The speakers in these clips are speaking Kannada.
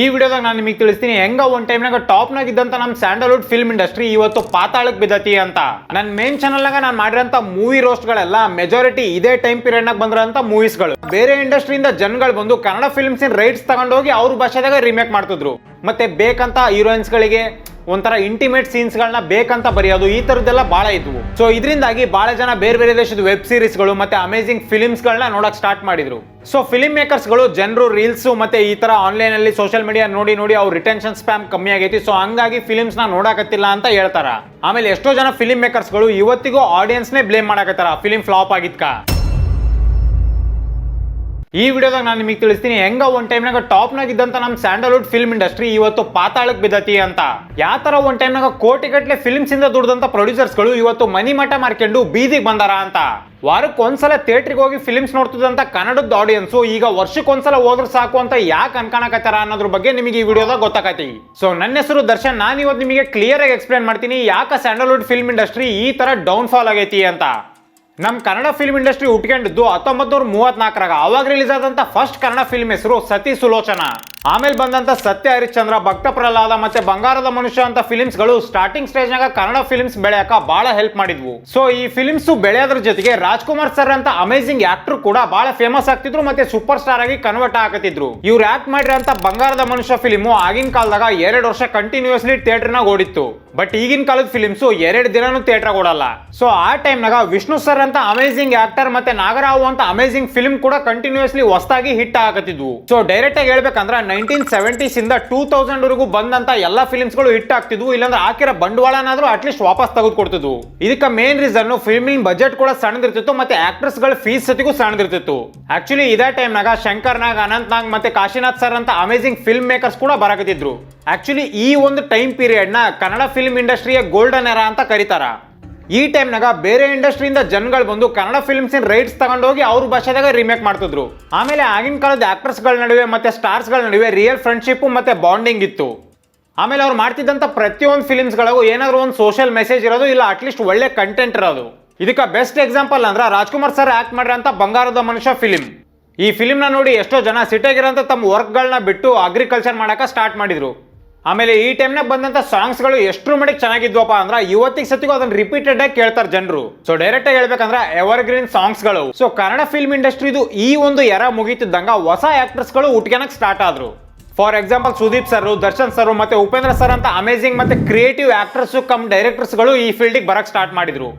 ಈ ವಿಡಿಯೋದಾಗ ನಾನು ನಿಮಗೆ ತಿಳಿಸ್ತೀನಿ, ಹೆಂಗ ಒಂದ್ ಟೈಮ್ನಾಗ ಟಾಪ್ನಾಗ ಇದ್ದಂತ ನಮ್ಮ ಸ್ಯಾಂಡಲ್ವುಡ್ ಫಿಲ್ಮ್ ಇಂಡಸ್ಟ್ರಿ ಇವತ್ತು ಪಾತಾಳಕ್ ಬಿದ್ದತಿ ಅಂತ. ನನ್ನ ಮೇನ್ ಚಾನಲ್ನಾಗ ನಾನು ಮಾಡಿರೋಂಥ ಮೂವಿ ರೋಸ್ಟ್ಗಳೆಲ್ಲ ಮೆಜಾರಿಟಿ ಇದೇ ಟೈಮ್ ಪೀರಿಯಡ್ನಾಗ ಮೂವೀಸ್ ಮೂವೀಸ್ಗಳು ಬೇರೆ ಇಂಡಸ್ಟ್ರಿಯಿಂದ ಜನಗಳು ಬಂದು ಕನ್ನಡ ಫಿಲ್ಮ್ಸ್ ರೈಟ್ಸ್ ತಗೊಂಡೋಗಿ ಅವ್ರ ಭಾಷೆದಾಗ ರಿಮೇಕ್ ಮಾಡ್ತಿದ್ರು. ಮತ್ತೆ ಬೇಕಂತ ಹೀರೋಯಿನ್ಸ್ಗಳಿಗೆ ಒಂಥರ ಇಂಟಿಮೇಟ್ ಸೀನ್ಸ್ಗಳನ್ನ ಬೇಕಂತ ಬರೆಯೋದು ಈ ಥರದ್ದೆಲ್ಲ ಭಾಳ ಇದ್ವು. ಸೊ ಇದರಿಂದಾಗಿ ಬಹಳ ಜನ ಬೇರೆ ಬೇರೆ ದೇಶದ ವೆಬ್ ಸೀರೀಸ್ಗಳು ಮತ್ತೆ ಅಮೇಸಿಂಗ್ ಫಿಲಿಮ್ಸ್ಗಳನ್ನ ನೋಡೋಕೆ ಸ್ಟಾರ್ಟ್ ಮಾಡಿದ್ರು. ಸೊ ಮೇಕರ್ಸ್ ಮೇಕರ್ಸ್ಗಳು ಜನರು ರೀಲ್ಸ್ ಮತ್ತೆ ಈ ತರ ಆನ್ಲೈನ್ ಅಲ್ಲಿ ಸೋಷಿಯಲ್ ಮೀಡಿಯಾ ನೋಡಿ ನೋಡಿ ಅವ್ರ ರಿಟೆನ್ಷನ್ ಸ್ಪ್ಯಾಮ್ ಕಮ್ಮಿ ಆಗೈತಿ. ಸೊ ಹಂಗಾಗಿ ಫಿಲಿಮ್ಸ್ನ ನೋಡಕತ್ತಿಲ್ಲ ಅಂತ ಹೇಳ್ತಾರ. ಆಮೇಲೆ ಎಷ್ಟೋ ಜನ ಫಿಲಿಂ ಮೇಕರ್ಸ್ಗಳು ಇವತ್ತಿಗೂ ಆಡಿಯನ್ಸ್ನೇ ಬ್ಲೇಮ್ ಮಾಡಕತ್ತಾರ. ಫಿಲಿಮ್ ಫ್ಲಾಪ್ ಆಗಿದ್ಕ. ಈ ವಿಡಿಯೋದಾಗ ನಾನು ನಿಮಗೆ ತಿಳಿಸ್ತೀನಿ, ಹೆಂಗ ಒನ್ ಟೈಮ್ನಾಗ ಟಾಪ್ನಾಗ ಇದ್ದಂತ ನಮ್ಮ ಸ್ಯಾಂಡಲ್ವುಡ್ ಫಿಲ್ಮ್ ಇಂಡಸ್ಟ್ರಿ ಇವತ್ತು ಪಾತಾಳಕ್ ಬಿದ್ದತಿ ಅಂತ. ಯಾವ ತರ ಒಂದ್ ಟೈಮ್ನಾಗ ಕೋಟಿಗಟ್ಲೆ ಫಿಲ್ಮ್ಸ್ ಇಂದ ದುಡ್ದಂತ ಪ್ರೊಡ್ಯೂಸರ್ಸ್ಗಳು ಇವತ್ತು ಮನಿ ಮಠ ಮಾರ್ಕೊಂಡು ಬೀದಿಗೆ ಬಂದಾರ ಅಂತ. ವಾರಕ್ಕೆ ಒಂದ್ಸಲ ಥಿಯೇಟ್ರಿಗೆ ಹೋಗಿ ಫಿಲ್ಮ್ಸ್ ನೋಡ್ತಿದ್ದಂತ ಕನ್ನಡದ ಆಡಿಯನ್ಸು ಈಗ ವರ್ಷಕ್ಕೊಂದ್ಸಲ ಹೋದ್ರೆ ಸಾಕು ಅಂತ ಯಾಕೆ ಅನ್ಕಾಣಕತ್ತಾರ ಅನ್ನೋದ್ರ ಬಗ್ಗೆ ನಿಮಗೆ ಈ ವಿಡಿಯೋದಾಗ ಗೊತ್ತಾಗತಿ ಸೊ ನನ್ನ ಹೆಸರು ದರ್ಶನ್, ನಾನು ಇವತ್ತು ನಿಮಗೆ ಕ್ಲಿಯರ್ ಆಗಿ ಎಕ್ಸ್ಪ್ಲೇನ್ ಮಾಡ್ತೀನಿ ಯಾಕೆ ಸ್ಯಾಂಡಲ್ವುಡ್ ಫಿಲ್ಮ್ ಇಂಡಸ್ಟ್ರಿ ಈ ತರ ಡೌನ್ ಫಾಲ್ ಆಗೈತಿ ಅಂತ. ನಮ್ಮ ಕನ್ನಡ ಫಿಲ್ಮ್ ಇಂಡಸ್ಟ್ರಿ ಹುಟ್ಕೊಂಡಿದ್ದು ಹತ್ತೊಂಬತ್ತು ನೂರ ಮೂವತ್ನಾಲ್ಕರಾಗ. ಅವಾಗ ರಿಲೀಸ್ ಆದಂಥ ಫಸ್ಟ್ ಕನ್ನಡ ಫಿಲ್ಮ್ ಹೆಸರು ಸತಿ ಸುಲೋಚನ. ಆಮೇಲೆ ಬಂದಂತ ಸತ್ಯ, ಹರಿಶ್ಚಂದ್ರ, ಭಕ್ತ ಪ್ರಹ್ಲಾದ ಮತ್ತೆ ಬಂಗಾರದ ಮನುಷ್ಯ ಅಂತ ಫಿಲಿಮ್ಸ್ಗಳು ಸ್ಟಾರ್ಟಿಂಗ್ ಸ್ಟೇಜ್ ನಾಗ ಕನ್ನಡ ಫಿಲಿಮ್ಸ್ ಬೆಳೆಯಕ ಬಹಳ ಹೆಲ್ಪ್ ಮಾಡಿದ್ವು. ಸೊ ಈ ಫಿಲಿಮ್ಸ್ ಬೆಳೆಯೋದ್ರ ಜೊತೆಗೆ ರಾಜ್ಕುಮಾರ್ ಸರ್ ಅಂತ ಅಮೇಸಿಂಗ್ ಆಕ್ಟರ್ ಕೂಡ ಬಹಳ ಫೇಮಸ್ ಆಗ್ತಿದ್ರು ಮತ್ತೆ ಸೂಪರ್ ಸ್ಟಾರ್ ಆಗಿ ಕನ್ವರ್ಟ್ ಆಗತ್ತಿದ್ರು. ಇವ್ರು ಆಕ್ಟ್ ಮಾಡಿರೋಂತ ಬಂಗಾರದ ಮನುಷ್ಯ ಫಿಲಿಮು ಆಗಿನ ಕಾಲದಾಗ ಎರಡು ವರ್ಷ ಕಂಟಿನ್ಯೂಸ್ಲಿ ಥಿಯೇಟರ್ನಾಗ ಓಡಿತ್ತು. ಬಟ್ ಈಗಿನ ಕಾಲದ ಫಿಲಿಮ್ಸು ಎರಡು ದಿನಾನು ಥಿಯೇಟರ್ ಓಡಲ್ಲ. ಸೊ ಆ ಟೈಮ್ನಾಗ ವಿಷ್ಣು ಸರ್ ಅಂತ ಅಮೇಸಿಂಗ್ ಆಕ್ಟರ್ ಮತ್ತೆ ನಾಗರಾವ್ ಅಂತ ಅಮೇಸಿಂಗ್ ಫಿಲ್ಮ್ ಕೂಡ ಕಂಟಿನ್ಯೂಸ್ಲಿ ಹೊಸದಾಗಿ ಹಿಟ್ ಆಗತ್ತಿದ್ವು. ಸೊ ಡೈರೆಕ್ಟ್ ಆಗಿ ಹೇಳ್ಬೇಕಂದ್ರೆ ನೈನ್ಟೀನ್ ಸೆವೆಂಟೀಸ್ ಇಂದ ಟೂ ತೌಸಂಡ್ ವರೆಗೂ ಬಂದಂತ ಎಲ್ಲ ಫಿಲ್ಮ್ಸ್ಗಳು ಹಿಟ್ ಆಗ್ತಿದ್ವು. ಇಲ್ಲಾಂದ್ರೆ ಹಾಕಿರೋ ಬಂಡವಾಳನಾದ್ರೂ ಅಟ್ಲೀಸ್ಟ್ ವಾಪಸ್ ತೆಗೆದುಕೊಡ್ತಿದ್ವು. ಇದಕ್ಕೆ ಮೇನ್ ರೀಸನ್ ಫಿಲ್ಮಿನ ಬಜೆಟ್ ಕೂಡ ಸಣ್ಣದಿರ್ತಿತ್ತು ಮತ್ತೆ ಆಕ್ಟರ್ಸ್ಗಳ ಫೀಸ್ ಸತಿಗೂ ಸಣ್ಣದಿರ್ತಿತ್ತು. ಆಕ್ಚುಲಿ ಇದೇ ಟೈಮ್ನಾಗ ಶಂಕರ್ ನಾಗ್, ಅನಂತ್ ನಾಗ್ ಮತ್ತೆ ಕಾಶಿನಾಥ್ ಸರ್ ಅಂತ ಅಮೇಜಿಂಗ್ ಫಿಲ್ಮ್ ಮೇಕರ್ಸ್ ಕೂಡ ಬರಕತ್ತಿದ್ರು. ಆಕ್ಚುಲಿ ಈ ಒಂದು ಟೈಮ್ ಪೀರಿಯಡ್ನ ಕನ್ನಡ ಫಿಲ್ಮ್ ಇಂಡಸ್ಟ್ರಿಯ ಗೋಲ್ಡನ್ ಎರಾ ಅಂತ ಕರೀತಾರ. ಈ ಟೈಮ್ನಾಗ ಬೇರೆ ಇಂಡಸ್ಟ್ರಿಯಿಂದ ಜನಗಳು ಬಂದು ಕನ್ನಡ ಫಿಲ್ಮ್ಸ್ ಇನ್ ರೈಟ್ಸ್ ತಗೊಂಡೋಗಿ ಅವ್ರ ಭಾಷೆದಾಗ ರಿಮೇಕ್ ಮಾಡ್ತಿದ್ರು. ಆಮೇಲೆ ಆಗಿನ ಕಾಲದ ಆಕ್ಟರ್ಸ್ಗಳ ನಡುವೆ ಮತ್ತೆ ಸ್ಟಾರ್ಸ್ಗಳ ನಡುವೆ ರಿಯಲ್ ಫ್ರೆಂಡ್ಶಿಪ್ ಮತ್ತೆ ಬಾಂಡಿಂಗ್ ಇತ್ತು. ಆಮೇಲೆ ಅವ್ರು ಮಾಡ್ತಿದ್ದಂಥ ಪ್ರತಿಯೊಂದು ಫಿಲ್ಮ್ಸ್ಗಳಿಗೂ ಏನಾದರೂ ಒಂದು ಸೋಷಿಯಲ್ ಮೆಸೇಜ್ ಇರೋದು ಇಲ್ಲ ಅಟ್ಲೀಸ್ಟ್ ಒಳ್ಳೆ ಕಂಟೆಂಟ್ ಇರೋದು. ಇದಕ್ಕೆ ಬೆಸ್ಟ್ ಎಕ್ಸಾಂಪಲ್ ಅಂದ್ರೆ ರಾಜ್ಕುಮಾರ್ ಸರ್ ಆಕ್ಟ್ ಮಾಡಿರೋಂಥ ಬಂಗಾರದ ಮನುಷ್ಯ ಫಿಲಿಮ್ ಈ ಫಿಲ್ಮ್ನ ನೋಡಿ ಎಷ್ಟೋ ಜನ ಸಿಟಿಯಾಗಿರೋಂಥ ತಮ್ಮ ವರ್ಕ್ಗಳನ್ನ ಬಿಟ್ಟು ಅಗ್ರಿಕಲ್ಚರ್ ಮಾಡಕ್ಕೆ ಸ್ಟಾರ್ಟ್ ಮಾಡಿದ್ರು. ಆಮೇಲೆ ಈ ಟೈಮ್ನಾಗ ಬಂದಂತ ಸಾಂಗ್ಸ್ಗಳು ಎಷ್ಟು ಮಟ್ಟಿಗೆ ಚೆನ್ನಾಗಿದ್ವಪ್ಪ ಅಂದ್ರೆ ಇವತ್ತಿಗೆ ಸತಿಗೂ ಅದನ್ನ ರಿಪೀಟೆಡ್ ಆಗಿ ಕೇಳ್ತಾರೆ ಜನರು. ಸೊ ಡೈರೆಕ್ಟ್ ಆಗಿ ಹೇಳ್ಬೇಕಂದ್ರೆ ಎವರ್ ಗ್ರೀನ್ ಸಾಂಗ್ಸ್ಗಳು ಸೊ ಕನ್ನಡ ಫಿಲ್ಮ್ ಇಂಡಸ್ಟ್ರಿದು ಈ ಒಂದು ಎರ ಮುಗೀತಿದ್ದಂಗ ಹೊಸ ಆಕ್ಟರ್ಸ್ಗಳು ಹುಟ್ಕೊಳಕ್ ಸ್ಟಾರ್ಟ್ ಆದ್ರು. For example Sudeep sir Darshan sir ಮತ್ತೆ ಉಪೇಂದ್ರ ಸರ್ ಅಂತ ಅಮೇಜಿಂಗ್ ಮತ್ತೆ ಕ್ರಿಯೇಟಿವ್ ಆಕ್ಟರ್ಸ್ ಕಮ್ ಡೈರೆಕ್ಟರ್ಸ್ಗಳು ಈ ಫೀಲ್ಡಿಗೆ ಬರಕ್ ಸ್ಟಾರ್ಟ್ ಮಾಡಿದ್ರು.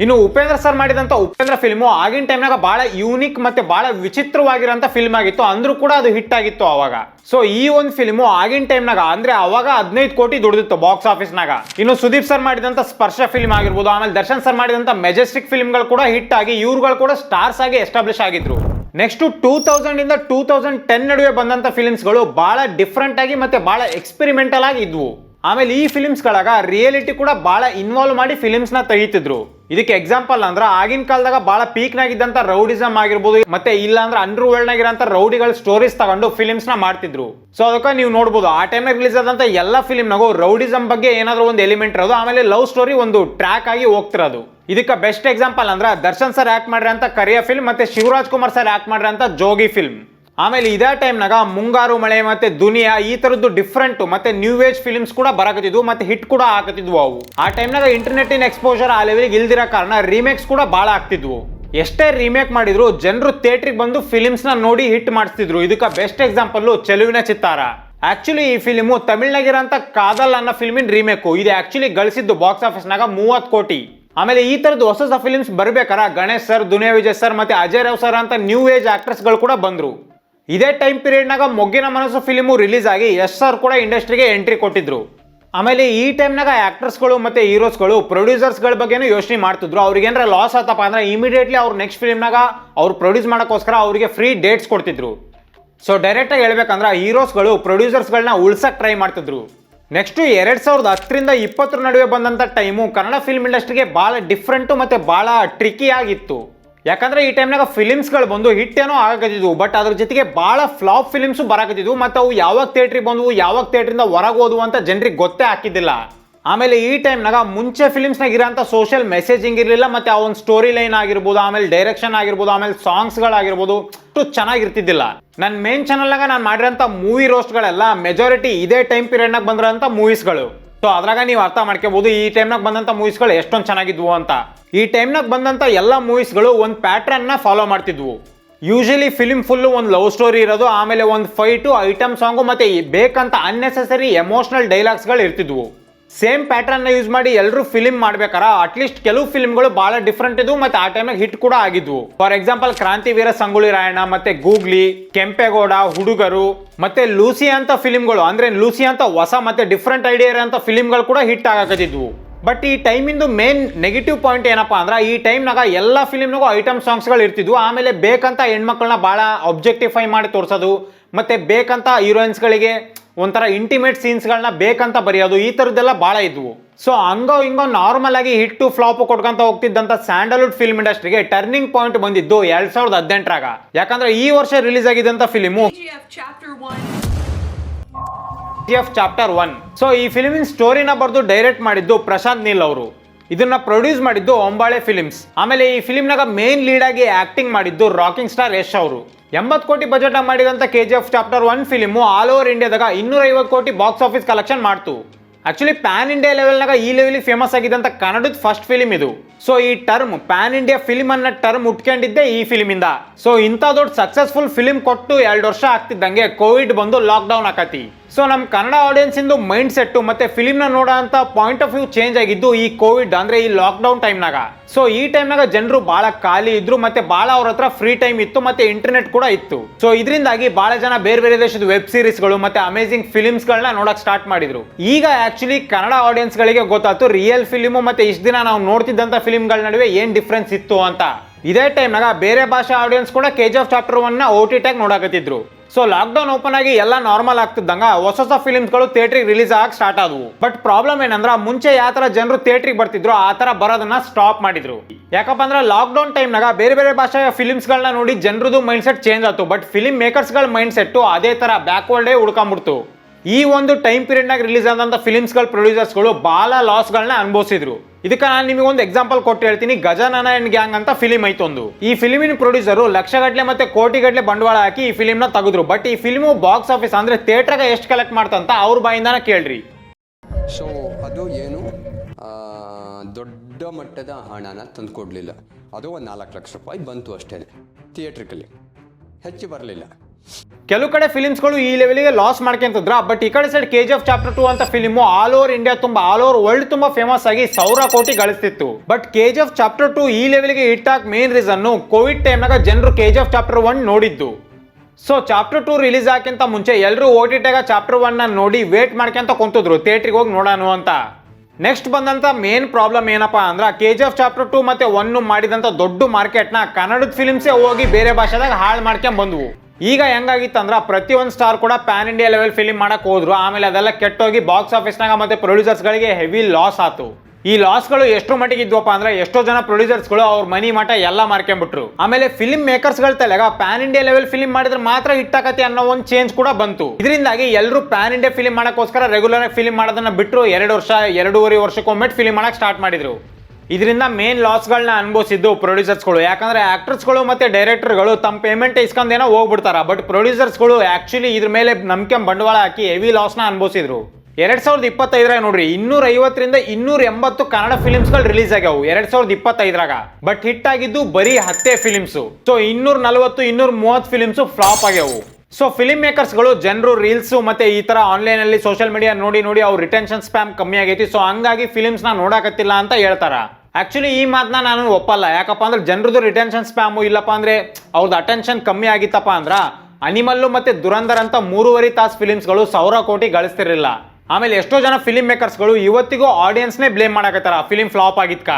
ಇನ್ನು ಉಪೇಂದ್ರ ಸರ್ ಮಾಡಿದಂತ ಉಪೇಂದ್ರ ಫಿಲ್ಮು ಆಗಿನ ಟೈಮ್ನಾಗ ಬಹಳ ಯೂನಿಕ್ ಮತ್ತೆ ಬಹಳ ವಿಚಿತ್ರವಾಗಿರೋಂಥ ಫಿಲ್ಮ್ ಆಗಿತ್ತು. ಅಂದ್ರೂ ಕೂಡ ಅದು ಹಿಟ್ ಆಗಿತ್ತು ಅವಾಗ. ಸೊ ಈ ಒಂದು ಫಿಲ್ಮು ಆಗಿನ ಟೈಮ್ನಾಗ ಅಂದ್ರೆ ಅವಾಗ ಹದಿನೈದು ಕೋಟಿ ದುಡಿದಿತ್ತು ಬಾಕ್ಸ್ ಆಫೀಸ್ನಾಗ ಇನ್ನು ಸುದೀಪ್ ಸರ್ ಮಾಡಿದಂತ ಸ್ಪರ್ಶ ಫಿಲ್ಮ್ ಆಗಿರ್ಬೋದು, ಆಮೇಲೆ ದರ್ಶನ್ ಸರ್ ಮಾಡಿದಂತ ಮೆಜೆಸ್ಟಿಕ್ ಫಿಲ್ಮ್ಗಳು ಕೂಡ ಹಿಟ್ ಆಗಿ, ಇವ್ರುಗಳು ಕೂಡ ಸ್ಟಾರ್ಸ್ ಆಗಿ ಎಸ್ಟಾಬ್ಲಿಷ್ ಆಗಿದ್ರು. ನೆಕ್ಸ್ಟ್ ಟೂ ತೌಸಂಡ್ ಇಂದ ಟೂ ತೌಸಂಡ್ ಟೆನ್ ನಡುವೆ ಬಂದಂತ ಫಿಲ್ಮ್ಸ್ಗಳು ಬಹಳ ಡಿಫ್ರೆಂಟ್ ಆಗಿ ಮತ್ತೆ ಬಹಳ ಎಕ್ಸ್ಪೆರಿಮೆಂಟಲ್ ಆಗಿ ಇದ್ವು. ಆಮೇಲೆ ಈ ಫಿಲಿಮ್ಸ್ಗಳಾಗ ರಿಯಾಲಿಟಿ ಕೂಡ ಬಹಳ ಇನ್ವಾಲ್ವ್ ಮಾಡಿ ಫಿಲಿಮ್ಸ್ನ ತೆಗಿತಿದ್ರು. ಇದಕ್ಕೆ ಎಕ್ಸಾಂಪಲ್ ಅಂದ್ರೆ ಆಗಿನ ಕಾಲದಾಗ ಬಹಳ ಪೀಕ್ನಾಗಿದ್ದಂಥ ರೌಡಿಸಮ್ ಆಗಿರ್ಬೋದು, ಮತ್ತೆ ಇಲ್ಲ ಅಂದ್ರೆ ಅಂಡರ್ ವರ್ಲ್ಡ್ನಾಗಿರೋಂಥ ರೌಡಿಗಳ ಸ್ಟೋರೀಸ್ ತಗೊಂಡು ಫಿಲಿಮ್ಸ್ನ ಮಾಡ್ತಿದ್ರು. ಸೊ ಅದಕ್ಕೆ ನೀವು ನೋಡ್ಬೋದು, ಆ ಟೈಮ್ ರಿಲೀಸ್ ಆದಂಥ ಎಲ್ಲ ಫಿಲ್ಮ್ನಾಗೂ ರೌಡಿಸಮ್ ಬಗ್ಗೆ ಏನಾದರೂ ಒಂದು ಎಲಿಮೆಂಟ್ ಇರೋದು, ಆಮೇಲೆ ಲವ್ ಸ್ಟೋರಿ ಒಂದು ಟ್ರ್ಯಾಕ್ ಆಗಿ ಹೋಗ್ತಿರೋದು. ಇದಕ್ಕೆ ಬೆಸ್ಟ್ ಎಕ್ಸಾಂಪಲ್ ಅಂದ್ರೆ ದರ್ಶನ್ ಸರ್ ಆಕ್ಟ್ ಮಾಡಿರೋಂಥ ಕರಿಯ ಫಿಲ್ಮ್ ಮತ್ತೆ ಶಿವರಾಜ್ ಕುಮಾರ್ ಸರ್ ಆಕ್ಟ್ ಮಾಡಿರೋಂಥ ಜೋಗಿ ಫಿಲ್ಮ್ ಆಮೇಲೆ ಇದೇ ಟೈಮ್ನಾಗ ಮುಂಗಾರು ಮಳೆ ಮತ್ತೆ ದುನಿಯಾ ಈ ತರದ್ದು ಡಿಫ್ರೆಂಟ್ ಮತ್ತೆ ನ್ಯೂ ಏಜ್ ಫಿಲ್ಮ್ಸ್ ಕೂಡ ಬರಕತ್ತಿದ್ವು, ಮತ್ತೆ ಹಿಟ್ ಕೂಡ ಆಗತ್ತಿದ್ವು ಅವು. ಆ ಟೈಮ್ನಾಗ ಇಂಟರ್ನೆಟ್ ಇನ್ ಎಕ್ಸ್ಪೋಜರ್ ಆ ಲೆವೆಲ್ಗೆ ಇಲ್ದಿರೋ ಕಾರಣ ರೀಮೇಕ್ಸ್ ಕೂಡ ಬಹಳ ಆಗ್ತಿದ್ವು. ಎಷ್ಟೇ ರೀಮೇಕ್ ಮಾಡಿದ್ರು ಜನರು ಥಿಯೇಟ್ರಿಗೆ ಬಂದು ಫಿಲ್ಮ್ಸ್ನ ನೋಡಿ ಹಿಟ್ ಮಾಡಿಸ್ತಿದ್ರು. ಇದಕ್ಕೆ ಬೆಸ್ಟ್ ಎಕ್ಸಾಂಪಲ್ ಚೆಲುವಿನ ಚಿತ್ತಾರ. ಆಕ್ಚುಲಿ ಈ ಫಿಲ್ಮು ತಮಿಳ್ನಾಗಿರೋಂಥ ಕಾದಲ್ ಅನ್ನೋ ಫಿಲ್ಮಿನ ರೀಮೇಕು ಇದು ಆಕ್ಚುಲಿ ಗಳಿಸಿದ್ದು ಬಾಕ್ಸ್ ಆಫೀಸ್ನಾಗ ಮೂವತ್ತು ಕೋಟಿ. ಆಮೇಲೆ ಈ ತರದ್ದು ಹೊಸ ಹೊಸ ಫಿಲ್ಮ್ಸ್ ಬರ್ಬೇಕಾರ ಗಣೇಶ್ ಸರ್, ದುನಿಯಾ ವಿಜಯ್ ಸರ್ ಮತ್ತೆ ಅಜಯ್ ರಾವ್ ಸರ್ ಅಂತ ನ್ಯೂ ಏಜ್ ಆಕ್ಟರ್ಸ್ಗಳು ಕೂಡ ಬಂದ್ರು. ಇದೇ ಟೈಮ್ ಪೀರಿಯಡ್ನಾಗ ಮೊಗ್ಗಿನ ಮನಸ್ಸು ಫಿಲಿಮು ರಿಲೀಸ್ ಆಗಿ ಎಸ್ ಆರ್ ಕೂಡ ಇಂಡಸ್ಟ್ರಿಗೆ ಎಂಟ್ರಿ ಕೊಟ್ಟಿದ್ರು. ಆಮೇಲೆ ಈ ಟೈಮ್ನಾಗ ಆ್ಯಕ್ಟರ್ಸ್ಗಳು ಮತ್ತು ಹೀರೋಸ್ಗಳು ಪ್ರೊಡ್ಯೂಸರ್ಸ್ಗಳ ಬಗ್ಗೆನೂ ಯೋಚನೆ ಮಾಡ್ತಿದ್ರು. ಅವ್ರಿಗೆ ಏನಾರ ಲಾಸ್ ಆತಪ್ಪ ಅಂದ್ರೆ ಇಮಿಡಿಯೇಟ್ಲಿ ಅವ್ರು ನೆಕ್ಸ್ಟ್ ಫಿಲ್ಮ್ನಾಗ ಅವ್ರು ಪ್ರೊಡ್ಯೂಸ್ ಮಾಡೋಕ್ಕೋಸ್ಕರ ಅವರಿಗೆ ಫ್ರೀ ಡೇಟ್ಸ್ ಕೊಡ್ತಿದ್ರು. ಸೊ ಡೈರೆಕ್ಟಾಗಿ ಹೇಳ್ಬೇಕಂದ್ರೆ ಹೀರೋಸ್ಗಳು ಪ್ರೊಡ್ಯೂಸರ್ಸ್ಗಳನ್ನ ಉಳ್ಸಕ್ಕೆ ಟ್ರೈ ಮಾಡ್ತಿದ್ರು. ನೆಕ್ಸ್ಟು ಎರಡು ಸಾವಿರದ ಹತ್ತರಿಂದ ಇಪ್ಪತ್ತರ ನಡುವೆ ಬಂದಂಥ ಟೈಮು ಕನ್ನಡ ಫಿಲ್ಮ್ ಇಂಡಸ್ಟ್ರಿಗೆ ಭಾಳ ಡಿಫ್ರೆಂಟು ಮತ್ತು ಭಾಳ ಟ್ರಿಕಿ ಆಗಿತ್ತು. ಯಾಕಂದ್ರೆ ಈ ಟೈಮ್ನಾಗ ಫಿಲಿಮ್ಸ್ಗಳು ಬಂದು ಹಿಟ್ ಏನೋ ಆಗಕತ್ತಿದ್ವು ಬಟ್ ಅದ್ರ ಜೊತೆಗೆ ಭಾಳ ಫ್ಲಾಪ್ ಫಿಲಿಮ್ಸು ಬರಕತ್ತಿದ್ವು, ಮತ್ತು ಅವು ಯಾವಾಗ ಥಿಯೇಟ್ರಿಗೆ ಬಂದವು, ಯಾವಾಗ ಥಿಯೇಟ್ರಿಂದ ಹೊರಗೆ ಹೋದ್ವು ಅಂತ ಜನರಿಗೆ ಗೊತ್ತೇ ಹಾಕಿದ್ದಿಲ್ಲ ಆಮೇಲೆ ಈ ಟೈಮ್ನಾಗ ಮುಂಚೆ ಫಿಲಿಮ್ಸ್ನಾಗ ಇರೋಂಥ ಸೋಷಿಯಲ್ ಮೆಸೇಜಿಂಗ್ ಇರಲಿಲ್ಲ, ಮತ್ತೆ ಆ ಒಂದು ಸ್ಟೋರಿ ಲೈನ್ ಆಗಿರ್ಬೋದು, ಆಮೇಲೆ ಡೈರೆಕ್ಷನ್ ಆಗಿರ್ಬೋದು, ಆಮೇಲೆ ಸಾಂಗ್ಸ್ಗಳಾಗಿರ್ಬೋದು ಅಷ್ಟು ಚೆನ್ನಾಗಿರ್ತಿದ್ದಿಲ್ಲ. ನನ್ನ ಮೇನ್ ಚಾನಲ್ನಾಗ ನಾನು ಮಾಡಿರೋಂಥ ಮೂವಿ ರೋಸ್ಟ್ಗಳೆಲ್ಲ ಮೆಜಾರಿಟಿ ಇದೇ ಟೈಮ್ ಪೀರಿಯಡ್ನಾಗ ಬಂದಿರೋಂಥ ಮೂವೀಸ್ಗಳು ಸೊ ಅದ್ರಾಗ ನೀವು ಅರ್ಥ ಮಾಡ್ಕೋಬಹುದು ಈ ಟೈಮ್ನಾಗ ಬಂದಂಥ ಮೂವೀಸ್ಗಳು ಎಷ್ಟೊಂದು ಚೆನ್ನಾಗಿದ್ವು ಅಂತ. ಈ ಟೈಮ್ನಾಗ ಬಂದಂಥ ಎಲ್ಲ ಮೂವೀಸ್ಗಳು ಒಂದು ಪ್ಯಾಟ್ರನ್ನ ಫಾಲೋ ಮಾಡ್ತಿದ್ವು. ಯೂಶಲಿ ಫಿಲಿಮ್ ಫುಲ್ಲು ಒಂದು ಲವ್ ಸ್ಟೋರಿ ಇರೋದು, ಆಮೇಲೆ ಒಂದು ಫೈಟು ಐಟಮ್ ಸಾಂಗು ಮತ್ತೆ ಬೇಕಂತ ಅನ್ನೆಸೆಸರಿ ಎಮೋಷನಲ್ ಡೈಲಾಗ್ಸ್ಗಳು ಇರ್ತಿದ್ವು. ಸೇಮ್ ಪ್ಯಾಟರ್ನ್ ಯೂಸ್ ಮಾಡಿ ಎಲ್ಲರೂ ಫಿಲಿಮ್ ಮಾಡ್ಬೇಕಾರ ಅಟ್ಲೀಸ್ಟ್ ಕೆಲವು ಫಿಲ್ಮ್ಗಳು ಬಹಳ ಡಿಫ್ರೆಂಟ್ ಇದ್ವು ಮತ್ತೆ ಆ ಟೈಮ್ ಹಿಟ್ ಕೂಡ ಆಗಿದ್ವು. ಫಾರ್ ಎಕ್ಸಾಂಪಲ್ ಕ್ರಾಂತಿವೀರ ಸಂಗೊಳ್ಳಿ ರಾಯಣ್ಣ, ಮತ್ತೆ ಗೂಗ್ಲಿ, ಕೆಂಪೇಗೌಡ, ಹುಡುಗರು, ಮತ್ತೆ ಲೂಸಿ ಅಂತ ಫಿಲಿಮ್ಗಳು ಅಂದ್ರೆ ಲೂಸಿ ಅಂತ ಹೊಸ ಮತ್ತೆ ಡಿಫ್ರೆಂಟ್ ಐಡಿಯಾ ಇರೋಂಥ ಫಿಲಿಮ್ಗಳು ಕೂಡ ಹಿಟ್ ಆಗಕತ್ತಿದ್ವು. ಬಟ್ ಈ ಟೈಮಿಂದು ಮೇನ್ ನೆಗೆಟಿವ್ ಪಾಯಿಂಟ್ ಏನಪ್ಪಾ ಅಂದ್ರೆ, ಈ ಟೈಮ್ನಾಗ ಎಲ್ಲ ಫಿಲಿಮ್ನಾಗೂ ಐಟಮ್ ಸಾಂಗ್ಸ್ಗಳು ಇರ್ತಿದ್ವು. ಆಮೇಲೆ ಬೇಕಂತ ಹೆಣ್ಮಕ್ಳನ್ನ ಭಾಳ ಅಬ್ಜೆಕ್ಟಿಫೈ ಮಾಡಿ ತೋರಿಸೋದು, ಮತ್ತೆ ಬೇಕಂತ ಹೀರೋಯಿನ್ಸ್ಗಳಿಗೆ ಒಂಥರ ಇಂಟಿಮೇಟ್ ಸೀನ್ಸ್ಗಳನ್ನ ಬೇಕಂತ ಬರೆಯೋದು ಈ ಥರದ್ದೆಲ್ಲ ಭಾಳ ಇದ್ವು. ಸೊ ಹಂಗೋ ಹಿಂಗೋ ನಾರ್ಮಲ್ ಆಗಿ ಹಿಟ್ಟು ಫ್ಲಾಪ್ ಕೊಡ್ಕೊಂತ ಹೋಗ್ತಿದ್ದಂಥ ಸ್ಯಾಂಡಲ್ವುಡ್ ಫಿಲ್ಮ್ ಇಂಡಸ್ಟ್ರಿಗೆ ಟರ್ನಿಂಗ್ ಪಾಯಿಂಟ್ ಬಂದಿದ್ದು ಎರಡ್ ಸಾವಿರದ ಹದಿನೆಂಟರಾಗ. ಯಾಕಂದ್ರೆ ಈ ವರ್ಷ release ಆಗಿದ್ದಂಥ film KGF Chapter 1 T F chapter one so ಈ ಫಿಲ್ಮಿನ ಸ್ಟೋರಿನ ಬರೆದು ಡೈರೆಕ್ಟ್ ಮಾಡಿದ್ದು ಪ್ರಶಾಂತ್ ನೀಲ್ ಅವರು. ಇದನ್ನ ಪ್ರೊಡ್ಯೂಸ್ ಮಾಡಿದ್ದು ಒಂಬಾಳೆ ಫಿಲಿಮ್ಸ್ ಆಮೇಲೆ ಈ ಫಿಲಿಮ್ನಾಗ ಮೇನ್ ಲೀಡ್ ಆಗಿ ಆಕ್ಟಿಂಗ್ ಮಾಡಿದ್ದು ರಾಕಿಂಗ್ ಸ್ಟಾರ್ ಯಶ್ ಅವರು. ಎಂಬತ್ತು ಕೋಟಿ ಬಜೆಟ್ ಮಾಡಿದಂತ K G F chapter one film all over ಇಂಡಿಯಾದಾಗ ಇನ್ನೂರ ಐವತ್ತು ಕೋಟಿ ಬಾಕ್ಸ್ ಆಫೀಸ್ ಕಲೆಕ್ಷನ್ ಮಾಡ್ತು. ಆಕ್ಚುಲಿ ಪ್ಯಾನ್ ಇಂಡಿಯಾ ಲೆವೆಲ್ನಾಗ ಈ ಲೆವೆಲ್ ಫೇಮಸ್ ಆಗಿದ್ದಂಥ ಕನ್ನಡದ ಫಸ್ಟ್ ಫಿಲಿಮ್ ಇದು. ಸೊ ಈ ಟರ್ಮ್ ಪ್ಯಾನ್ ಇಂಡಿಯಾ ಫಿಲಿಮ್ ಅನ್ನ ಟರ್ಮ್ ಉಟ್ಕೊಂಡಿದ್ದೆ ಈ ಫಿಲಿಮಿಂದ ಸೊ ಇಂಥ ದೊಡ್ಡ ಸಕ್ಸಸ್ಫುಲ್ ಫಿಲಿಮ್ ಕೊಟ್ಟು ಎರಡು ವರ್ಷ ಆಗ್ತಿದ್ದಂಗೆ ಕೋವಿಡ್ ಬಂದು ಲಾಕ್ ಡೌನ್ ಆಕತಿ. ಸೊ ನಮ್ಮ ಕನ್ನಡ ಆಡಿಯನ್ಸ್ ಇಂದು ಮೈಂಡ್ ಸೆಟ್ ಮತ್ತೆ ಫಿಲಿಮ್ನ ನೋಡೋ ಪಾಯಿಂಟ್ ಆಫ್ ವ್ಯೂ ಚೇಂಜ್ ಆಗಿದ್ದು ಈ ಕೋವಿಡ್ ಅಂದರೆ ಈ ಲಾಕ್ ಡೌನ್ ಟೈಮ್ನಾಗ ಸೊ ಈ ಟೈಮ್ನಾಗ ಜನರು ಬಹಳ ಖಾಲಿ ಇದ್ರು ಮತ್ತೆ ಬಹಳ ಅವ್ರ ಹತ್ರ ಫ್ರೀ ಟೈಮ್ ಇತ್ತು ಮತ್ತೆ ಇಂಟರ್ನೆಟ್ ಕೂಡ ಇತ್ತು. ಸೊ ಇದರಿಂದಾಗಿ ಬಹಳ ಜನ ಬೇರೆ ಬೇರೆ ದೇಶದ ವೆಬ್ ಸೀರೀಸ್ಗಳು ಮತ್ತೆ ಅಮೇಜಿಂಗ್ ಫಿಲ್ಮ್ಸ್ ಗಳನ್ನ ನೋಡಕ್ ಸ್ಟಾರ್ಟ್ ಮಾಡಿದ್ರು. ಈಗ ಆಕ್ಚುಲಿ ಕನ್ನಡ ಆಡಿಯನ್ಸ್ ಗಳಿಗೆ ಗೊತ್ತಾಯ್ತು ರಿಯಲ್ ಫಿಲಿಮು ಮತ್ತೆ ಇಷ್ಟ ದಿನ ನಾವು ನೋಡ್ತಿದ್ದಂಥ ಫಿಲಿಮ್ಗಳ ನಡುವೆ ಏನು ಡಿಫ್ರೆನ್ಸ್ ಇತ್ತು ಅಂತ. ಇದೇ ಟೈಮ್ನಾಗ ಬೇರೆ ಭಾಷಾ ಆಡಿಯನ್ಸ್ ಕೂಡ ಕೆ ಜಿ ಎಫ್ ಚಾಪ್ಟರ್ ಒನ್ನ ಓ ಟಿ ಟ್ಯಾಗ್ ನೋಡಕತ್ತಿದ್ರು. ಸೊ ಲಾಕ್ಡೌನ್ ಓಪನ್ ಆಗಿ ಎಲ್ಲ ನಾರ್ಮಲ್ ಆಗ್ತಿದ್ದಂಗ ಹೊಸ ಹೊಸ ಫಿಲಿಮ್ಸ್ಗಳು ಥಿಯೇಟ್ರಿಗೆ ರಿಲೀಸ್ ಆಗಕ್ಕೆ ಸ್ಟಾರ್ಟ್ ಆದವು. ಬಟ್ ಪ್ರಾಬ್ಲಮ್ ಏನಂದ್ರೆ ಮುಂಚೆ ಯಾವ ಥರ ಜನರು ಥಿಯೇಟ್ರಿಗೆ ಬರ್ತಿದ್ರು, ಆ ಥರ ಬರೋದನ್ನ ಸ್ಟಾಪ್ ಮಾಡಿದ್ರು. ಯಾಕಪ್ಪ ಅಂದ್ರೆ ಲಾಕ್ಡೌನ್ ಟೈಮ್ನಾಗ ಬೇರೆ ಬೇರೆ ಭಾಷೆಯ ಫಿಲಿಮ್ಸ್ಗಳನ್ನ ನೋಡಿ ಜನರದು ಮೈಂಡ್ ಸೆಟ್ ಚೇಂಜ್ ಆಯ್ತು ಬಟ್ ಫಿಲಿಮ್ ಮೇಕರ್ಸ್ಗಳ ಮೈಂಡ್ ಸೆಟ್ ಅದೇ ತರ ಬ್ಯಾಕ್ವರ್ಡೇ ಹುಡ್ಕೊಂಬಿಡ್ತು. ಈ ಒಂದು ಟೈಮ್ ಪೀರಿಯಡ್ನಾಗ ರಿಲೀಸ್ ಆದಂಥ ಫಿಲಿಮ್ಸ್ಗಳ ಪ್ರೊಡ್ಯೂಸರ್ಸ್ಗಳು ಭಾಳ ಲಾಸ್ಗಳನ್ನ ಅನುಭವಿಸಿದ್ರು. ಇದಕ್ಕೆ ನಾನು ನಿಮಗೆ ಒಂದು ಎಕ್ಸಾಂಪಲ್ ಕೊಟ್ಟು ಹೇಳ್ತೀನಿ. ಗಜಾನನ ಅಂಡ್ ಗ್ಯಾಂಗ್ ಅಂತ ಫಿಲಿಮ್ ಐತೊಂದು ಈ ಫಿಲಿಮಿನ ಪ್ರೊಡ್ಯೂಸರು ಲಕ್ಷಗಟ್ಟಲೆ ಮತ್ತೆ ಕೋಟಿಗಟ್ಟಲೆ ಬಂಡವಾಳ ಹಾಕಿ ಈ ಫಿಲಿಮ್ನ ತೆಗೆದ್ರು. ಬಟ್ ಈ ಫಿಲ್ಮು ಬಾಕ್ಸ್ ಆಫೀಸ್ ಅಂದ್ರೆ ಥಿಯೇಟ್ರಾಗ ಎಷ್ಟು ಕಲೆಕ್ಟ್ ಮಾಡ್ತಂತ ಅವ್ರ ಬಾಯಿಂದಾನ ಕೇಳ್ರಿ. ಸೊ ಅದು ಏನು? ದೊಡ್ಡ ಮಟ್ಟದ ಹಣನ ತಂದುಕೊಡ್ಲಿಲ್ಲ. ಅದು ಒಂದು ನಾಲ್ಕು ಲಕ್ಷ ರೂಪಾಯಿ ಬಂತು ಅಷ್ಟೇ ಥಿಯೇಟ್ರಿಕಲ್ಲಿ ಹೆಚ್ಚು ಬರಲಿಲ್ಲ. ಕೆಲವು ಕಡೆ ಫಿಲಿಮ್ಸ್ಗಳು ಈ ಲೆವೆಲ್ಗೆ ಲಾಸ್ ಮಾಡ್ಕೊಂತಿದ್ರ ಬಟ್ ಈ ಕಡೆ side K G F chapter two ಅಂತ ಫಿಲಿಮು ಆಲ್ ಓವರ್ ಇಂಡಿಯಾ ತುಂಬಾ ಆಲ್ ಓವರ್ ವರ್ಲ್ಡ್ ತುಂಬಾ ಫೇಮಸ್ ಆಗಿ ಸಾವಿರ ಕೋಟಿ ಗಳಿಸ್ತಿತ್ತು. But K G F chapter two ಈ ಲೆವೆಲ್ಗೆ ಹಿಟ್ ಆಗ ಮೇನ್ ರೀಸನ್ ಕೋವಿಡ್ ಟೈಮ್ನಾಗ ಜನರು K G F chapter one ನೋಡಿದ್ದು. ಸೊ ಚಾಪ್ಟರ್ ಟು ರಿಲೀಸ್ ಆಗೋಕ್ಕಿಂತ ಮುಂಚೆ ಎಲ್ಲರೂ ಓ ಟಿ ಟಿಯಾಗ ಚಾಪ್ಟರ್ ಒನ್ನ ನೋಡಿ ವೇಟ್ ಮಾಡ್ಕೊಂತ ಕುಂತಿದ್ರು ಥಿಯೇಟ್ರಿಗೆ ಹೋಗಿ ನೋಡೋಣ ಅಂತ. ನೆಕ್ಸ್ಟ್ ಬಂದಂತ ಮೇನ್ ಪ್ರಾಬ್ಲಮ್ ಏನಪ್ಪಾ ಅಂದ್ರೆ K G F chapter two ಮತ್ತೆ ಒನ್ ಮಾಡಿದಂತ ದೊಡ್ಡ ಮಾರ್ಕೆಟ್ನ ಕನ್ನಡದ ಫಿಲಿಮ್ಸೇ ಹೋಗಿ ಬೇರೆ ಭಾಷೆದಾಗ ಹಾಳು ಮಾಡ್ಕೊಂಡ್ ಬಂದ್ವು ಈಗ ಹೆಂಗಾಗಿತ್ತಂದ್ರ ಪ್ರತಿಯೊಂದು ಸ್ಟಾರ್ ಕೂಡ ಪ್ಯಾನ್ ಇಂಡಿಯಾ ಲೆವೆಲ್ ಫಿಲಿಂ ಮಾಡಕ್ಕೆ ಹೋದ್ರು. ಆಮೇಲೆ ಅದೆಲ್ಲ ಕೆಟ್ಟೋಗಿ ಬಾಕ್ಸ್ ಆಫೀಸ್ನಾಗ ಮತ್ತೆ ಪ್ರೊಡ್ಯೂಸರ್ಸ್ಗಳಿಗೆ ಹೆವಿ ಲಾಸ್ ಆತು. ಈ ಲಾಸ್ಗಳು ಎಷ್ಟು ಮಟ್ಟಿಗೆ ಇದ್ವಪ್ಪ ಅಂದ್ರೆ ಎಷ್ಟೋ ಜನ ಪ್ರೊಡ್ಯೂಸರ್ಸ್ಗಳು ಅವ್ರ ಮನಿ ಮಠ ಎಲ್ಲ ಮಾರ್ಕೊಂಡ್ಬಿಟ್ರು. ಆಮೇಲೆ ಫಿಲ್ಮ್ ಮೇಕರ್ಸ್ಗಳ ತಲೆಗ ಪ್ಯಾನ್ ಇಂಡಿಯಾ ಲೆವೆಲ್ ಫಿಲ್ಮ್ ಮಾಡಿದ್ರೆ ಮಾತ್ರ ಇಟ್ಟಾಕತಿ ಅನ್ನೋ ಒಂದು ಚೇಂಜ್ ಕೂಡ ಬಂತು. ಇದರಿಂದಾಗಿ ಎಲ್ಲರೂ ಪ್ಯಾನ್ ಇಂಡಿಯಾ ಫಿಲ್ಮ್ ಮಾಡಕ್ಕೋಸ್ಕರ ರೆಗ್ಯುಲರ್ ಆಗಿ ಫಿಲ್ಮ್ ಮಾಡೋದನ್ನ ಬಿಟ್ಟರು ಎರಡು ವರ್ಷ, ಎರಡೂವರೆ ವರ್ಷಕ್ಕೊಮ್ಮೆ ಫಿಲ್ಮ್ ಮಾಡಕ್ ಸ್ಟಾರ್ಟ್ ಮಾಡಿದ್ರು. ಇದರಿಂದ ಮೇನ್ ಲಾಸ್ಗಳನ್ನ ಅನುಭವಿಸಿದ್ದು ಪ್ರೊಡ್ಯೂಸರ್ಸ್ಗಳು ಯಾಕಂದ್ರೆ ಆಕ್ಟರ್ಸ್ಗಳು ಮತ್ತೆ ಡೈರೆಕ್ಟರ್ಗಳು ತಮ್ಮ ಪೇಮೆಂಟ್ ಇಸ್ಕೊಂಡೇನೋ ಹೋಗ್ಬಿಡ್ತಾರ. ಬಟ್ ಪ್ರೊಡ್ಯೂಸರ್ಸ್ಗಳು ಆಕ್ಚುಲಿ ಇದ್ರ ಮೇಲೆ ನಂಬಿಕೆ ಬಂಡವಾಳ ಹಾಕಿ ಹೆವಿ ಲಾಸ್ನ ಅನುಭವಿಸಿದ್ರು. ಎರಡ್ ಸಾವಿರದ ಇಪ್ಪತ್ತೈದರಾಗ ನೋಡ್ರಿ ಇನ್ನೂರ ಐವತ್ತರಿಂದ ಇನ್ನೂರ ಎಂಬತ್ತು ಕನ್ನಡ ಫಿಲಿಮ್ಸ್ಗಳು ರಿಲೀಸ್ ಆಗ್ಯಾವು ಎರಡ್ ಸಾವಿರದ ಇಪ್ಪತ್ತೈದರಾಗ. ಬಟ್ ಹಿಟ್ ಆಗಿದ್ದು ಬರೀ ಹತ್ತೇ ಫಿಲಿಮ್ಸು ಸೊ ಇನ್ನೂರ ನಲವತ್ತು ಇನ್ನೂರ ಮೂವತ್ತು ಫಿಲಿಮ್ಸು ಫ್ಲಾಪ್ ಆಗ್ಯಾವು. ಸೊ ಫಿಲಿಮ್ ಮೇಕರ್ಸ್ಗಳು ಜನರು ರೀಲ್ಸ್ ಮತ್ತೆ ಈ ತರ ಆನ್ಲೈನ್ ಅಲ್ಲಿ ಸೋಷಿಯಲ್ ಮೀಡಿಯಾ ನೋಡಿ ನೋಡಿ ಅವ್ರ ರಿಟೆನ್ಷನ್ ಸ್ಪ್ಯಾಮ್ ಕಮ್ಮಿ ಆಗೈತಿ. ಸೊ ಹಂಗಾಗಿ ಫಿಲಿಮ್ಸ್ನ ನೋಡಕತ್ತಿಲ್ಲ ಅಂತ ಹೇಳ್ತಾರ. ಆಕ್ಚುಲಿ ಈ ಮಾತನ್ನ ನಾನು ಒಪ್ಪಲ್ಲ. ಯಾಕಪ್ಪ ಅಂದ್ರೆ ಜನರದು ರಿಟೆನ್ಷನ್ ಸ್ಪ್ಯಾಮು ಇಲ್ಲಪ್ಪ ಅಂದರೆ ಅವ್ರದ್ದು ಅಟೆನ್ಷನ್ ಕಮ್ಮಿ ಆಗಿತ್ತಪ್ಪ ಅಂದ್ರೆ ಅನಿಮಲ್ಲು ಮತ್ತು ದುರಂಧರ್ ಅಂತ ಮೂರುವರೆ ತಾಸು ಫಿಲಿಮ್ಸ್ಗಳು ಸಾವಿರ ಕೋಟಿ ಗಳಿಸ್ತಿರಲಿಲ್ಲ. ಆಮೇಲೆ ಎಷ್ಟೋ ಜನ ಫಿಲಿಮ್ ಮೇಕರ್ಸ್ಗಳು ಇವತ್ತಿಗೂ ಆಡಿಯನ್ಸ್ನೇ ಬ್ಲೇಮ್ ಮಾಡಕತ್ತಾರ. ಫಿಲಿಮ್ ಫ್ಲಾಪ್ ಆಗಿದ್ಕ.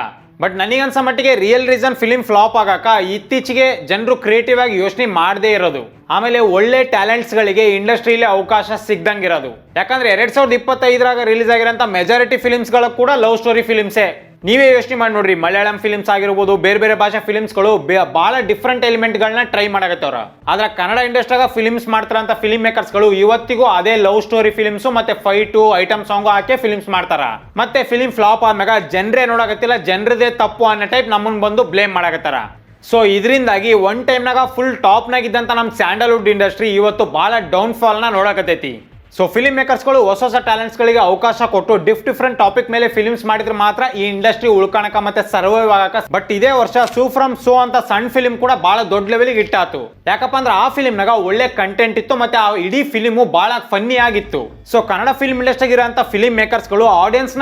ಬಟ್ ನನಗನ್ಸೋ ಮಟ್ಟಿಗೆ ರಿಯಲ್ ರೀಸನ್ ಫಿಲಿಮ್ ಫ್ಲಾಪ್ ಆಗಾಕ ಇತ್ತೀಚೆಗೆ ಜನರು ಕ್ರಿಯೇಟಿವ್ ಆಗಿ ಯೋಚನೆ ಮಾಡದೇ ಇರೋದು. ಆಮೇಲೆ ಒಳ್ಳೆ ಟ್ಯಾಲೆಂಟ್ಸ್ಗಳಿಗೆ ಇಂಡಸ್ಟ್ರಿಯಲ್ಲಿ ಅವಕಾಶ ಸಿಗ್ದಂಗಿರೋದು. ಯಾಕಂದ್ರೆ ಎರಡ್ ಸಾವಿರದ ಇಪ್ಪತ್ತೈದರಾಗ ರಿಲೀಸ್ ಆಗಿರೋಂಥ ಮೆಜಾರಿಟಿ ಫಿಲಿಮ್ಸ್ಗಳು ಕೂಡ ಲವ್ ಸ್ಟೋರಿ ಫಿಲಿಮ್ಸೇ ನೀವೇ ಯೋಚನೆ ಮಾಡಿ ನೋಡ್ರಿ, ಮಲಯಾಳಂ ಫಿಲ್ಮ್ಸ್ ಆಗಿರ್ಬೋದು, ಬೇರೆ ಬೇರೆ ಭಾಷಾ ಫಿಲ್ಮ್ಸ್ಗಳು ಬಹಳ ಡಿಫ್ರೆಂಟ್ ಎಲಿಮೆಂಟ್ಗಳನ್ನ ಟ್ರೈ ಮಾಡಕತ್ತವ್ರ ಆದ್ರೆ ಕನ್ನಡ ಇಂಡಸ್ಟ್ರಿಯಾಗ ಫಿಲ್ಮ್ಸ್ ಮಾಡ್ತಾರಂತ ಫಿಲ್ಮ್ ಮೇಕರ್ಸ್ಗಳು ಇವತ್ತಿಗೂ ಅದೇ ಲವ್ ಸ್ಟೋರಿ ಫಿಲ್ಮ್ಸ್ ಮತ್ತೆ ಫೈಟು ಐಟಮ್ ಸಾಂಗ್ ಹಾಕಿ ಫಿಲ್ಮ್ಸ್ ಮಾಡ್ತಾರ. ಮತ್ತೆ ಫಿಲ್ಮ್ ಫ್ಲಾಪ್ ಆದ್ಮ್ಯಾಗ ಜನರೇ ನೋಡಕತ್ತಿಲ್ಲ ಜನರದೇ ತಪ್ಪು ಅನ್ನೋ ಟೈಪ್ ನಮ್ಮನ್ನು ಬಂದು ಬ್ಲೇಮ್ ಮಾಡಕತ್ತಾರ. ಸೊ ಇದರಿಂದಾಗಿ ಒನ್ ಟೈಮ್ನಾಗ ಫುಲ್ ಟಾಪ್ನಾಗ ಇದ್ದಂತ ನಮ್ಮ ಸ್ಯಾಂಡಲ್ವುಡ್ ಇಂಡಸ್ಟ್ರಿ ಇವತ್ತು ಭಾಳ ಡೌನ್ಫಾಲ್ನ ನೋಡಕತ್ತೈತಿ. ಸೊ ಫಿಲ್ಮ್ ಮೇಕರ್ಸ್ಗಳು ಹೊಸ ಹೊಸ ಟ್ಯಾಲೆಂಟ್ಸ್ಗಳಿಗೆ ಅವಕಾಶ ಕೊಟ್ಟು ಡಿಫ್ ಡಿಫ್ರೆಂಟ್ ಟಾಪಿಕ್ ಮೇಲೆ ಫಿಲ್ಮ್ಸ್ ಮಾಡಿದ್ರೆ ಮಾತ್ರ ಈ ಇಂಡಸ್ಟ್ರಿ ಉಳ್ಕೊಳಕ ಮತ್ತೆ ಸರ್ವೈವ್ ಆಗಕ ಬಟ್ ಇದೇ ವರ್ಷ ಸೂ ಫ್ರಮ್ ಸೋ ಅಂತ ಸಣ್ಣ ಫಿಲ್ಮ್ ಕೂಡ ಬಹಳ ದೊಡ್ಡ ಲೆವೆಲ್ಗೆ ಇಟ್ಟಾತು ಯಾಕಪ್ಪ ಅಂದ್ರೆ ಆ ಫಿಲಿಮ್ನಾಗ ಒಳ್ಳೆ ಕಂಟೆಂಟ್ ಇತ್ತು ಮತ್ತೆ ಆ ಇಡೀ ಫಿಲ್ಮ್ ಬಹಳ ಫನ್ನಿ ಆಗಿತ್ತು. ಸೊ ಕನ್ನಡ ಫಿಲ್ಮ್ ಇಂಡಸ್ಟ್ರಿ ಇರೋಂಥ ಫಿಲ್ಮ್ ಮೇಕರ್ಸ್ಗಳು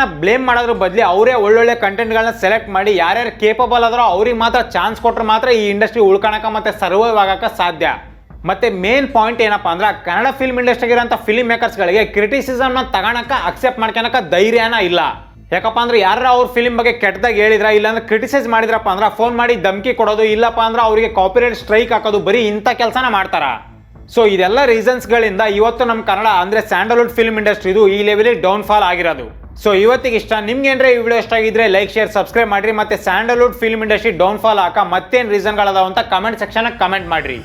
ನ ಬ್ಲೇಮ್ ಮಾಡೋದ್ರ ಬದಲಿ ಅವರೇ ಒಳ್ಳೊಳ್ಳೆ ಕಂಟೆಂಟ್ಗಳನ್ನ ಸೆಲೆಕ್ಟ್ ಮಾಡಿ ಯಾರ್ಯಾರು ಕೇಪಬಲ್ ಆದ್ರೂ ಅವ್ರಿಗೆ ಮಾತ್ರ ಚಾನ್ಸ್ ಕೊಟ್ರೆ ಮಾತ್ರ ಈ ಇಂಡಸ್ಟ್ರಿ ಉಳ್ಕೊಳಕ ಮತ್ತೆ ಸರ್ವೈವ್ ಆಗಕ ಸಾಧ್ಯ. ಮತ್ತೆ ಮೇನ್ ಪಾಯಿಂಟ್ ಏನಪ್ಪಾ ಅಂದ್ರೆ ಕನ್ನಡ ಫಿಲ್ಮ್ ಇಂಡಸ್ಟ್ರಿಗೆ ಇರೋಂಥ ಫಿಲ್ಮ್ ಮೇಕರ್ಸ್ಗಳಿಗೆ ಕ್ರಿಟಿಸಿಸಮ್ನ ತಗೋಳಕ್ಕೆ ಅಕ್ಸೆಪ್ಟ್ ಮಾಡ್ಕೊಳಕ ಧೈರ್ಯನ ಇಲ್ಲ. ಯಾಕಪ್ಪ ಅಂದ್ರೆ ಯಾರು ಅವ್ರ ಫಿಲ್ಮ್ ಬಗ್ಗೆ ಕೆಟ್ಟದಾಗ ಹೇಳಿದ್ರ, ಇಲ್ಲಾಂದ್ರೆ ಕ್ರಿಟಿಸೈಸ್ ಮಾಡಿದ್ರಪ್ಪ ಅಂದ್ರೆ ಫೋನ್ ಮಾಡಿ ಧಮಕಿ ಕೊಡೋದು, ಇಲ್ಲಪ್ಪ ಅಂದ್ರೆ ಅವರಿಗೆ ಕಾಪಿರೈಟ್ ಸ್ಟ್ರೈಕ್ ಹಾಕೋದು, ಬರೀ ಇಂಥ ಕೆಲಸನ ಮಾಡ್ತಾರ. ಸೊ ಇದೆಲ್ಲ ರೀಸನ್ಸ್ಗಳಿಂದ ಇವತ್ತು ನಮ್ಮ ಕನ್ನಡ, ಅಂದ್ರೆ ಸ್ಯಾಂಡಲ್ವುಡ್ ಫಿಲ್ಮ್ ಇಂಡಸ್ಟ್ರಿ ಇದು ಈ ಲೆವೆಲಿಗೆ ಡೌನ್ ಫಾಲ್ ಆಗಿರೋದು. ಸೊ ಇವತ್ತಿಗೆ ಇಷ್ಟ. ನಿಮ್ಗೆ ಏನ್ರೆ ಈ ವಿಡಿಯೋ ಇಷ್ಟ ಆಗಿದ್ರೆ ಲೈಕ್ ಶೇರ್ ಸಬ್ಸ್ಕ್ರೈಬ್ ಮಾಡಿ ಮತ್ತೆ Sandalwood film industry downfall ಹಾಕ ಮತ್ತೇನು ರೀಸನ್ಗಳದಾವ ಅಂತ ಕಮೆಂಟ್ ಸೆಕ್ಷನ್ ಕಮೆಂಟ್ ಮಾಡ್ರಿ.